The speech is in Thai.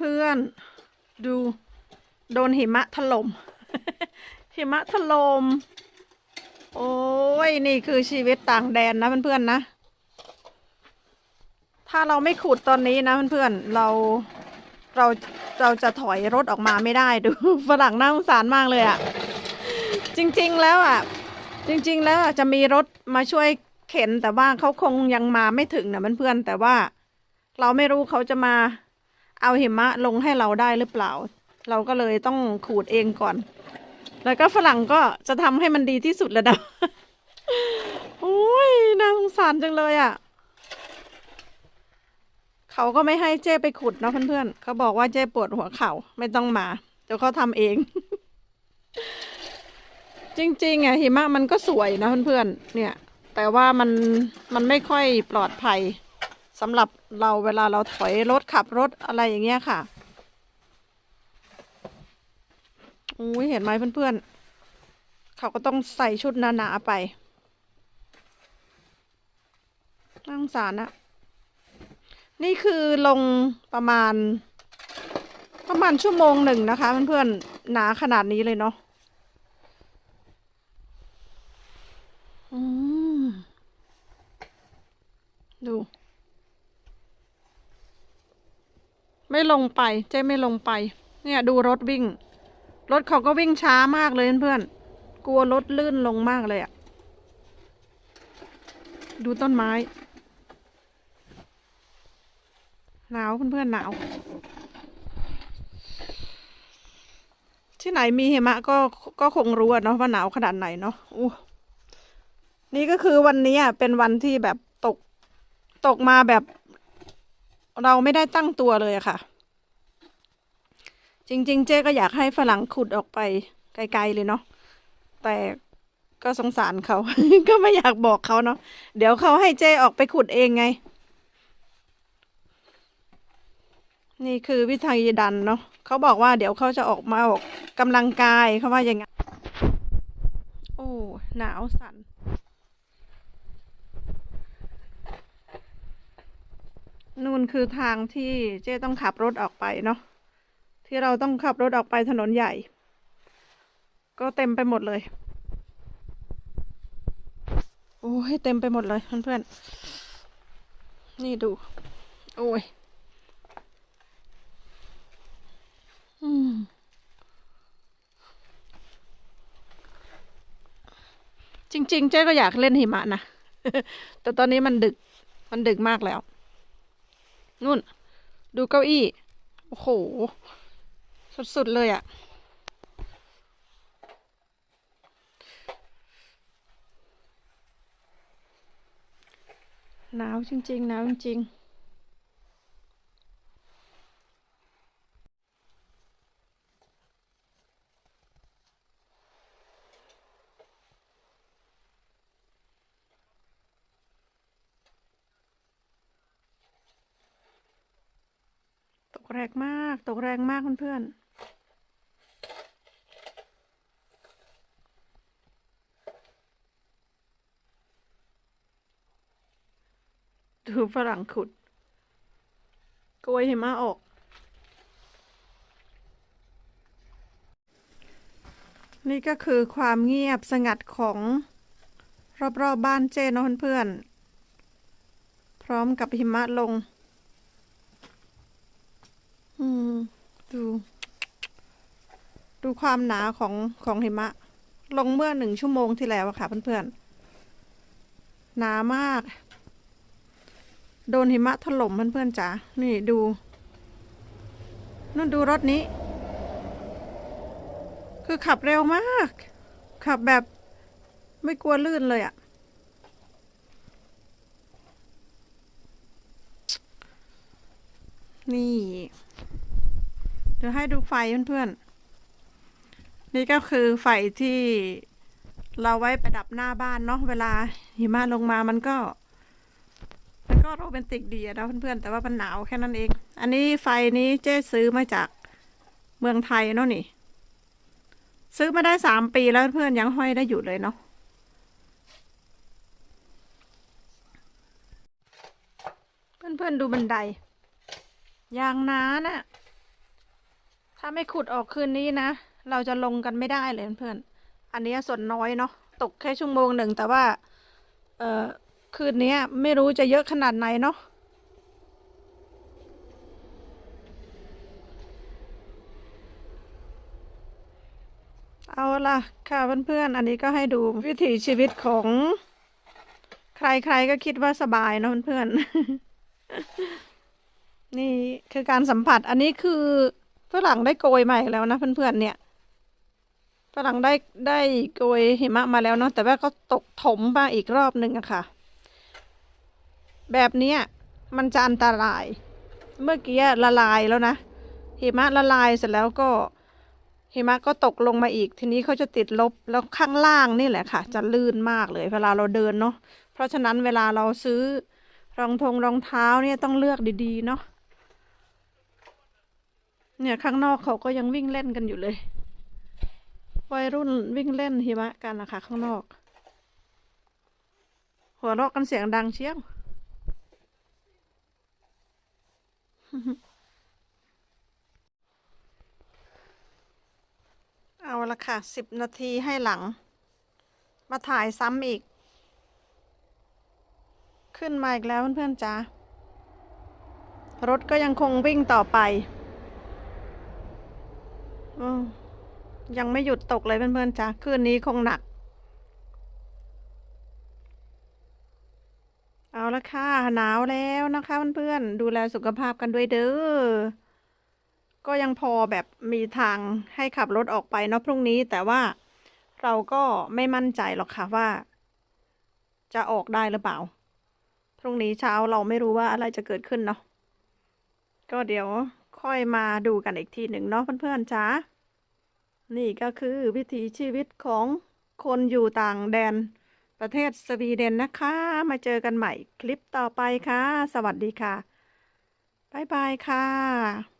เพื่อนๆ ดูโดนหิมะถล่มหิมะถล่มโอ้ยนี่คือชีวิตต่างแดนนะเพื่อนๆนะ ถ้าเราไม่ขุดตอนนี้นะเพื่อนๆเราเราเราจะถอยรถออกมาไม่ได้ดูฝรั่งน่าสงสารมากเลยอะ่ะ จริงๆแล้วอะ่ะ จริง ๆ แล้วจะมีรถมาช่วยเข็นแต่ว่าเขาคงยังมาไม่ถึงนะเพื่อนๆแต่ว่าเราไม่รู้เขาจะมา เอาหิมะลงให้เราได้หรือเปล่า เราก็เลยต้องขูดเองก่อน แล้วก็ฝรั่งก็จะทำให้มันดีที่สุดแล้วนะโอ้ยน่าสงสารจังเลยอะ่ะ เขาก็ไม่ให้เจ้ไปขุดนะเพื่อนๆเขาบอกว่าเจ้ปวดหัวเข่าไม่ต้องมาเดี๋ยวเขาทำเอง จริงๆอะหิมะมันก็สวยนะเพื่อนๆเนี่ย แต่ว่ามันมันไม่ค่อยปลอดภัย สำหรับเราเวลาเราถอยรถขับรถอะไรอย่างเงี้ยค่ะอุ้ยเห็นไหมเพื่อนๆ เขาก็ต้องใส่ชุดหนาๆไปนั่งสารนะนี่คือลงประมาณ ประมาณชั่วโมงหนึ่งนะคะเพื่อนๆ หนาขนาดนี้เลยเนาะอืมดู ไม่ลงไปเจ๊ไม่ลงไป เนี่ยดูรถวิ่ง รถเขาก็วิ่งช้ามากเลยเพื่อนๆกลัวรถลื่นลงมากเลยอะดูต้นไม้หนาวเพื่อนๆหนาวที่ไหนมีหิมะก็ก็คงรู้เนาะว่าหนาวขนาดไหนเนาะอู้นี่ก็คือวันนี้อะเป็นวันที่แบบตกตกมาแบบ เราไม่ได้ตั้งตัวเลยอะค่ะ จริง ๆ เจ๊ก็อยากให้ฝรั่งขุดออกไปไกลๆเลยเนาะแต่ก็สงสารเขา ก็ไม่อยากบอกเขาเนาะเดี๋ยวเขาให้เจ๊ออกไปขุดเองไง นี่คือวิธีดันเนาะเขาบอกว่าเดี๋ยวเขาจะออกมาออกกำลังกายเขาว่าอย่างงั้นโอ้หนาวสัน่น นู่นคือทางที่เจ๊ต้องขับรถออกไปเนาะที่เราต้องขับรถออกไปถนนใหญ่ ก็เต็มไปหมดเลย โอ้ยเต็มไปหมดเลยเพื่อนๆนี่ดู โอ้ยอืมจริง ๆ เจ๊ก็อยากเล่นหิมะนะ แต่ตอนนี้มันดึก มันดึกมากแล้ว นู่น ดูเก้าอี้ โอ้โห สุด ๆ เลยอะ่ะ หนาวจริงๆ หนาวจริงๆ กแรงมาก ตกแรงมากเพื่อนๆดูฝรั่งขุดโกยหิมะออก นี่ก็คือความเงียบสงัดของรอบๆบบ้านเจนะเพื่อนๆพร้อมกับหิมะลง อืม ดู ดูความหนาของของหิมะ ลงเมื่อหนึ่งชั่วโมงที่แล้วอะค่ะเพื่อนๆ หนามาก โดนหิมะถล่มเพื่อนๆจ๋า นี่ดูนู่นดูรถนี้ คือขับเร็วมาก ขับแบบไม่กลัวลื่นเลยอะนี่ เดี๋ยวให้ดูไฟเพื่อนๆ นี่ก็คือไฟที่เราไว้ประดับหน้าบ้านเนาะเวลาหิมะลงมามันก็ มันก็โรแมนติกดีอะนะเพื่อนๆ แต่ว่ามันหนาวแค่นั้นเอง อันนี้ไฟนี้เจ๊ซื้อมาจากเมืองไทยเนาะนี่ ซื้อมาได้สามปีแล้วเพื่อนยังห้อยได้อยู่เลยเนาะเพื่อนๆดูบันไดยางน้าน่ะ ถ้าไม่ขุดออกคืนนี้นะ เราจะลงกันไม่ได้เลยเพื่อนอันนี้ส่วนน้อยเนาะตกแค่ชั่วโมงหนึ่งแต่ว่า เออคืนนี้ไม่รู้จะเยอะขนาดไหนเนาะเอาล่ะค่ะเพื่อนๆ อันนี้ก็ให้ดูวิถีชีวิตของ ใครๆก็คิดว่าสบายเนะเพื่อนๆ นี่คือการสัมผัสอันนี้คือ ฝรั่งได้โกยมาอีกแล้วนะเพื่อนๆเนี่ยฝรั่งได้ได้โกยหิมะมาแล้วเนาะแต่ว่าก็ตกถมมาอีกรอบหนึ่งอะค่ะ แบบเนี้ยมันจะอันตราย เมื่อกี้ละลายแล้วนะหิมะละลายเสร็จแล้วก็หิมะก็ตกลงมาอีก ทีนี้เขาจะติดลบแล้วข้างล่างนี่แหละค่ะ จะลื่นมากเลย เวลาเราเดินเนาะเพราะฉะนั้นเวลาเราซื้อรองทงรองเท้าเนี่ยต้องเลือกดีๆเนาะ เนี่ยข้างนอกเขาก็ยังวิ่งเล่นกันอยู่เลย วัยรุ่นวิ่งเล่นหิมะกันนะคะข้างนอก หัวเราะกันเสียงดังเชียวเอาละค่ะสิบนาทีให้หลัง มาถ่ายซ้ำอีก ขึ้นมาอีกแล้วเพื่อนๆจ้ารถก็ยังคงวิ่งต่อไป ยังไม่หยุดตกเลยเพื่อนๆจ้าคืนนี้คงหนัก เอาละค่ะหนาวแล้วนะคะเพื่อนๆดูแลสุขภาพกันด้วยเด้อก็ยังพอแบบมีทางให้ขับรถออกไปเนาะพรุ่งนี้ แต่ว่าเราก็ไม่มั่นใจหรอกค่ะว่า จะออกได้หรือเปล่า พรุ่งนี้เช้าเราไม่รู้ว่าอะไรจะเกิดขึ้นเนาะก็เดี๋ยว ค่อยมาดูกันอีกทีหนึ่งเนาะเพื่อนๆจ้านี่ก็คือวิถีชีวิตของคนอยู่ต่างแดนประเทศสวีเดนนะคะ มาเจอกันใหม่คลิปต่อไปค่ะ สวัสดีค่ะ บ๊ายบายค่ะ